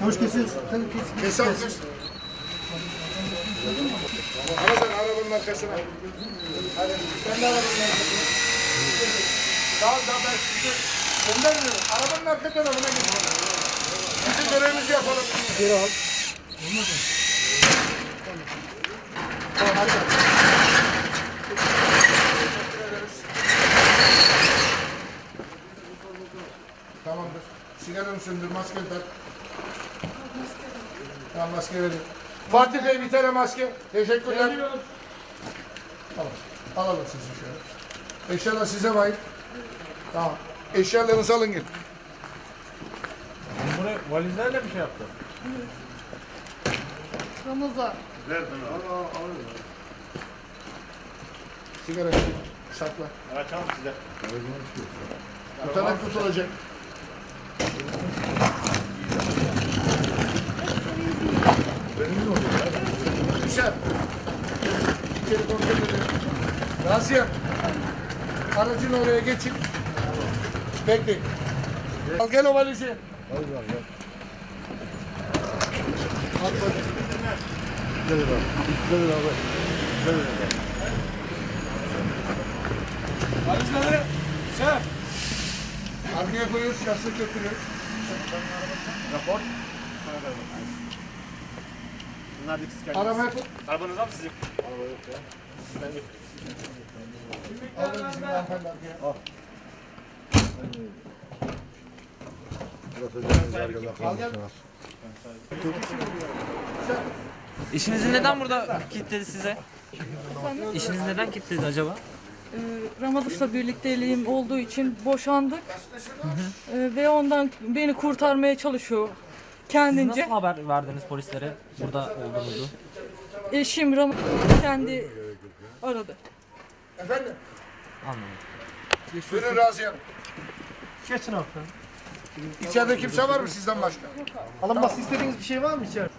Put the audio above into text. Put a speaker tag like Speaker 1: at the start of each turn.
Speaker 1: Hoş kesiyorsun. Tabii kes.
Speaker 2: Kes al kes. Ama sen arabanın arkasına. Hadi sen de arabanın arkasına. Daha daha ben sizi göndermiyorum. Arabanın arka tarafına gidin. Bizim görevimizi yapalım. Geri al. Olmadı. Tamam hadi. Maskeni tak. Tamam maske verin. Fatih Bey bir tane maske. Teşekkürler. Tamam. Alalım sizi şöyle. Eşyalar size ait. Tamam. Eşyalarınızı alın gidin.
Speaker 3: Buraya valizlerle bir şey yaptı.
Speaker 4: Ramazan.
Speaker 2: Sigara sakla.
Speaker 3: Açalım size.
Speaker 2: Tutanak tutulacak. Raziye. Aracın oraya geçin. Bekleyin. Al gel o valizi. Al valizi.
Speaker 1: Gel abi. Gel abi. Gel abi.
Speaker 3: Valizleri sen.
Speaker 2: Arkaya koyuyoruz, şahsı götürüyoruz.
Speaker 3: Rapor. Bunlar dikiz kendiniz.
Speaker 2: Arabaya koy.
Speaker 3: Arabanız var mı sizin?
Speaker 2: Al valizini hanımefendi arkaya. Al gel.
Speaker 5: İşinizi neden burada kilitledi size? İşiniz neden kilitledi acaba?
Speaker 4: Ee, Ramazan'la birlikteliğim olduğu için boşandık. Ee, ve ondan beni kurtarmaya çalışıyor
Speaker 5: Siz
Speaker 4: kendince.
Speaker 5: nasıl haber verdiniz polislere burada olduğunuzu?
Speaker 4: Eşim Ram kendi aradı.
Speaker 2: Efendim,
Speaker 5: Anladım.
Speaker 2: buyurun Raziye Hanım.
Speaker 3: Geçin abi.
Speaker 2: İçeride kimse var mı sizden başka?
Speaker 1: Alınması istediğiniz bir şey var mı içeride?